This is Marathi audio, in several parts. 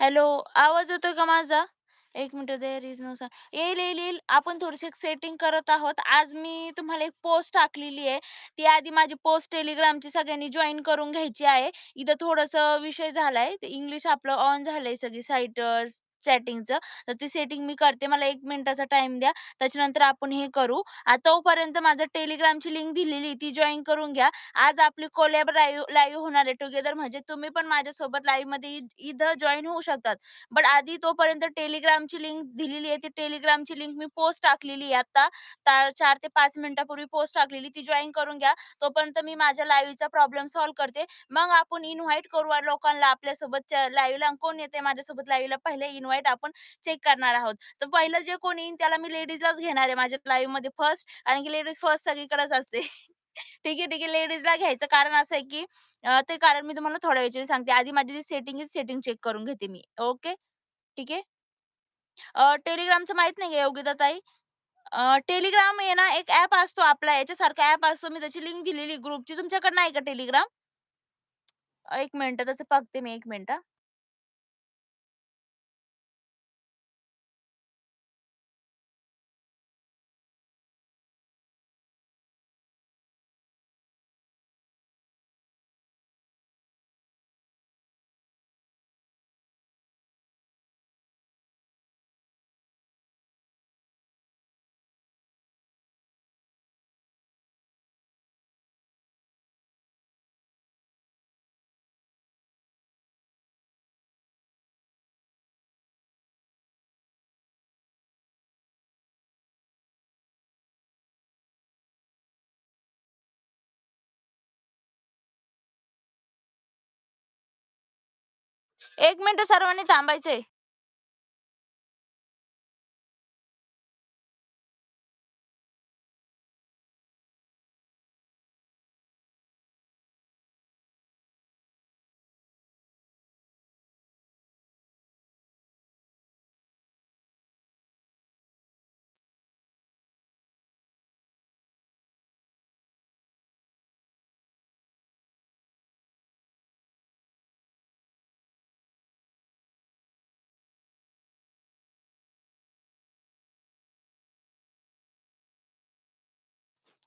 हॅलो, आवाज येतोय का माझा? 1 minute there is no sound येईल, येईल, येईल. आपण थोडीशी सेटिंग करत आहोत. आज मी तुम्हाला एक पोस्ट टाकलेली आहे. ती आधी माझी पोस्ट Telegramची सगळ्यांनी जॉइन करून घ्यायची आहे. इथं थोडंसं विषय झालाय. इंग्लिश आपलं ऑन झालंय सगळी साईट चॅटिंगचं. तर ती सेटिंग मी करते. मला 1 मिनिटाचा टाईम द्या. त्याच्यानंतर आपण हे करू. आ, तोपर्यंत माझं Telegramची लिंक दिलेली ती जॉइन करून घ्या. आज आपली कोलॅब लाईव्ह लाईव्ह होणार आहे टुगेदर म्हणजे तुम्ही पण माझ्यासोबत लाईव्हमध्ये इ इथं जॉइन होऊ शकतात. बट आधी तोपर्यंत Telegramची लिंक दिलेली आहे. ती Telegramची लिंक मी पोस्ट टाकलेली आहे आता. चार 4 ते 5 मिनिटापूर्वी पोस्ट टाकलेली ती जॉइन करून घ्या. तोपर्यंत मी माझ्या लाईव्हचा प्रॉब्लेम सॉल्व्ह करते. मग आपण इन्व्हाईट करू लोकांना आपल्यासोबत लाईव्हला. कोण येतंय माझ्यासोबत लाईव्हला पहिले इन्व्हाईट आपण चेक करणार आहोत. तर पहिलं जे कोणी येईन त्याला मी लेडीजलाच घेणार आहे माझ्या लाईव्हमध्ये फर्स्ट कारण की लेडीज फर्स्ट सगळीकडेच असते. ठीक आहे, ठीक आहे. लेडीजला घ्यायचं कारण असं आहे की ते कारण मी तुम्हाला थोड्या वेळाने सांगते. आधी माझी जी सेटिंग सेटिंग चेक करून घेते मी. ओके. ठीक आहे. टेलिग्रामचं माहीत नाही का योगिता ताई? टेलिग्राम आहे ना एक ऍप असतो आपला याच्यासारखा ऍप असतो. मी त्याची लिंक दिलेली ग्रुपची. तुमच्याकडे नाही का टेलिग्राम एक मिनिट त्याचं बघते मी एक मिनिट एक मिनिट सर्वांनी थांबायचंय.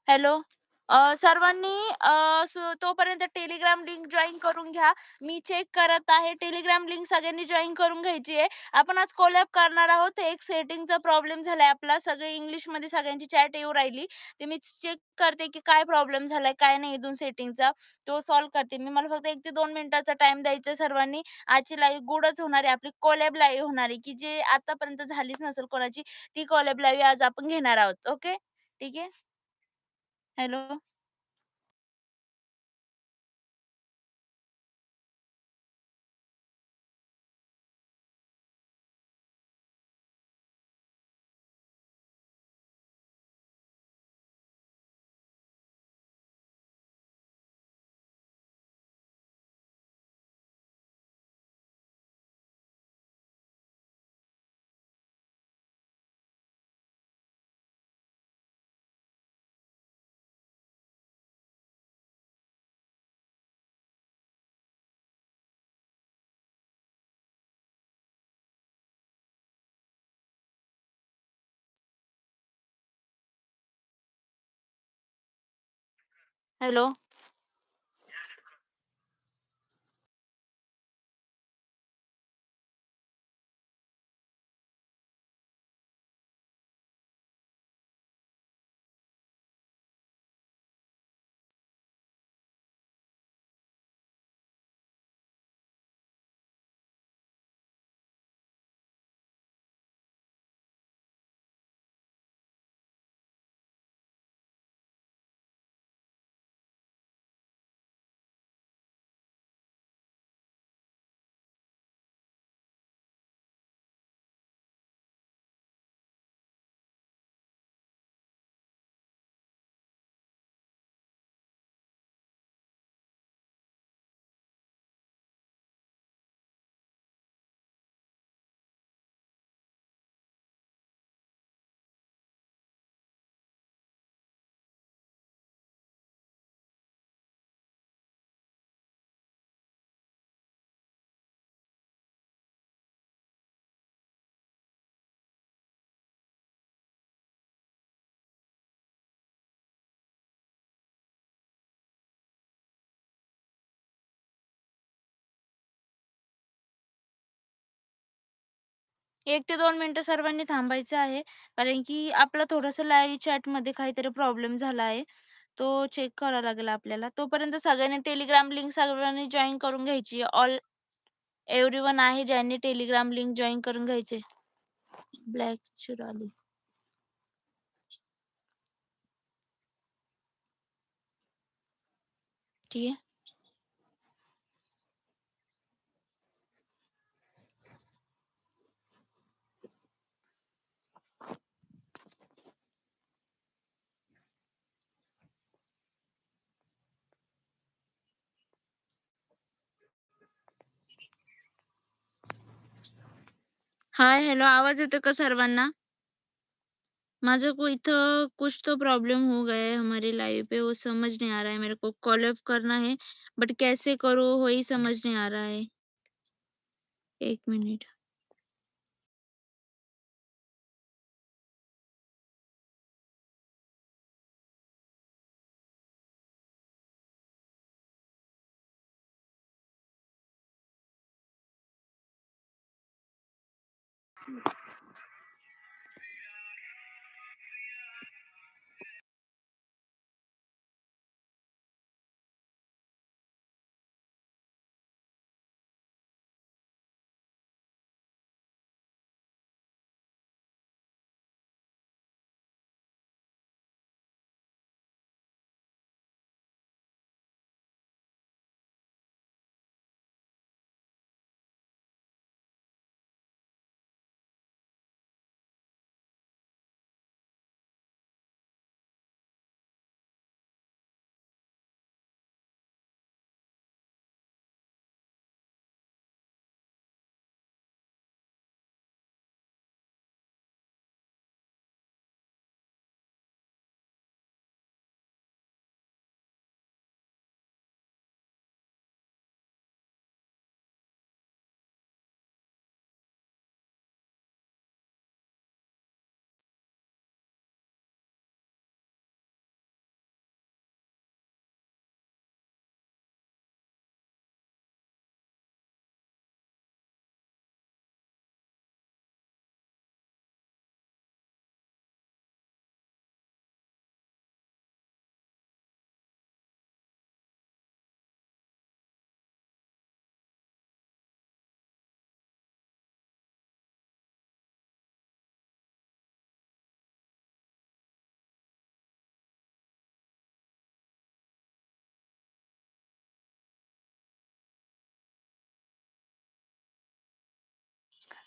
हॅलो. अ, सर्वांनी अ, स तोपर्यंत Telegram लिंक जॉइन करून घ्या. मी चेक करत आहे. Telegram लिंक सगळ्यांनी जॉइन करून घ्यायची आहे. आपण आज कोलॅब करणार आहोत. एक सेटिंगचा प्रॉब्लेम झालाय आपला. सगळे इंग्लिशमध्ये सगळ्यांची चॅट येऊ राहिली. ते मी चेक करते की काय प्रॉब्लेम झालाय, काय नाही इथून सेटिंगचा. तो सॉल्व्ह करते मी. मला फक्त 1 ते 2 मिनिटाचा टाईम द्यायचा आहे सर्वांनी. आजची लाईव्ह गुडच होणार आहे. आपली कोलॅब लाईव्ह होणार आहे, की जे आतापर्यंत झालीच नसेल कोणाची. ती कोलॅब लाईव्ह आज आपण घेणार आहोत. ओके. ठीक आहे. हॅलो. हॅलो. 1 ते 2 मिनिटं सर्वांनी थांबायचं आहे. कारण की आपला थोडंसं लाईव्ह चॅटमध्ये काहीतरी प्रॉब्लेम झाला आहे. तो चेक करावा लागेल आपल्याला. तोपर्यंत सगळ्यांनी टेलिग्राम लिंक सर्वांनी जॉइन करून घ्यायची ऑल एव्हरीवन आहे ज्यांनी टेलिग्राम लिंक जॉइन करून घ्यायचे. ब्लॅक चिराली. ठीक आहे. हाय, हेलो आवाज़ येतो का सर्वांना? माझे को इत कुछ तो प्रॉब्लम हो गया है हमारे लाइव पे वो समझ नहीं आ रहा है मेरे को कॉल अप करना है बट कैसे करूँ वही समझ नहीं आ रहा है. 1 मिनिट.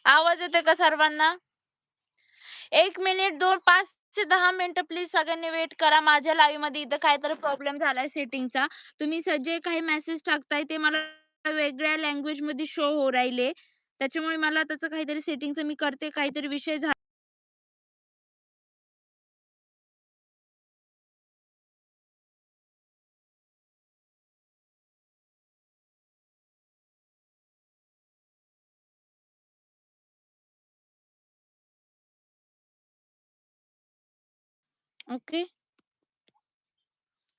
आवाज येतोय का सर्वांना? एक मिनिट 2 5 ते दहा मिनिटं प्लीज सगळ्यांनी वेट करा. माझ्या लाईव्हमध्ये इथं काहीतरी प्रॉब्लेम झालाय सेटिंगचा. तुम्ही जे काही मेसेज टाकताय ते मला वेगळ्या लँग्वेजमध्ये शो होऊ राहिले. त्याच्यामुळे मला त्याचं काहीतरी सेटिंगचं मी करते, काहीतरी विषय झाला ओके.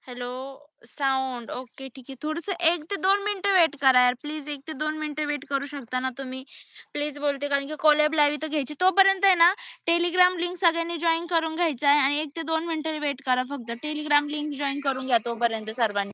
हॅलो, साउंड ओके ठीक आहे. थोडंसं 1 ते 2 मिनिटं वेट करा यार प्लीज 1 ते 2 मिनिटं वेट करू शकता ना तुम्ही? प्लीज बोलते कारण की कोलॅब लाईव्ह इथं घ्यायची. तोपर्यंत आहे ना टेलिग्राम लिंक सगळ्यांनी जॉइन करून घ्यायचं आहे आणि 1 ते 2 मिनिटं वेट करा फक्त. टेलिग्राम लिंक जॉइन करून घ्या तोपर्यंत सर्वांनी.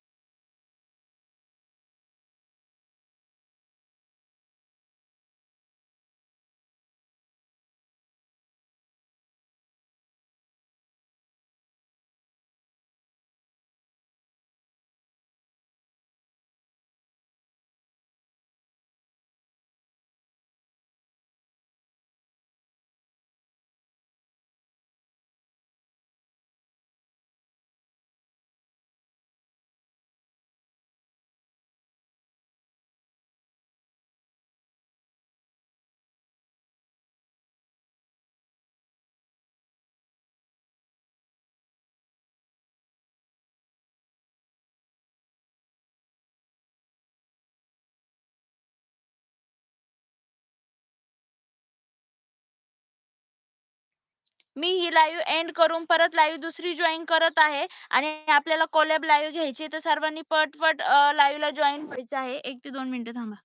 मी ही लाईव्ह एंड करून परत लाईव्ह दुसरी जॉईन करत आहे आणि आपल्याला कोलॅब लाईव्ह घ्यायची तर सर्वांनी पटपट लाईव्हला जॉईन व्हायचं आहे. एक ते दोन मिनिटं थांबा.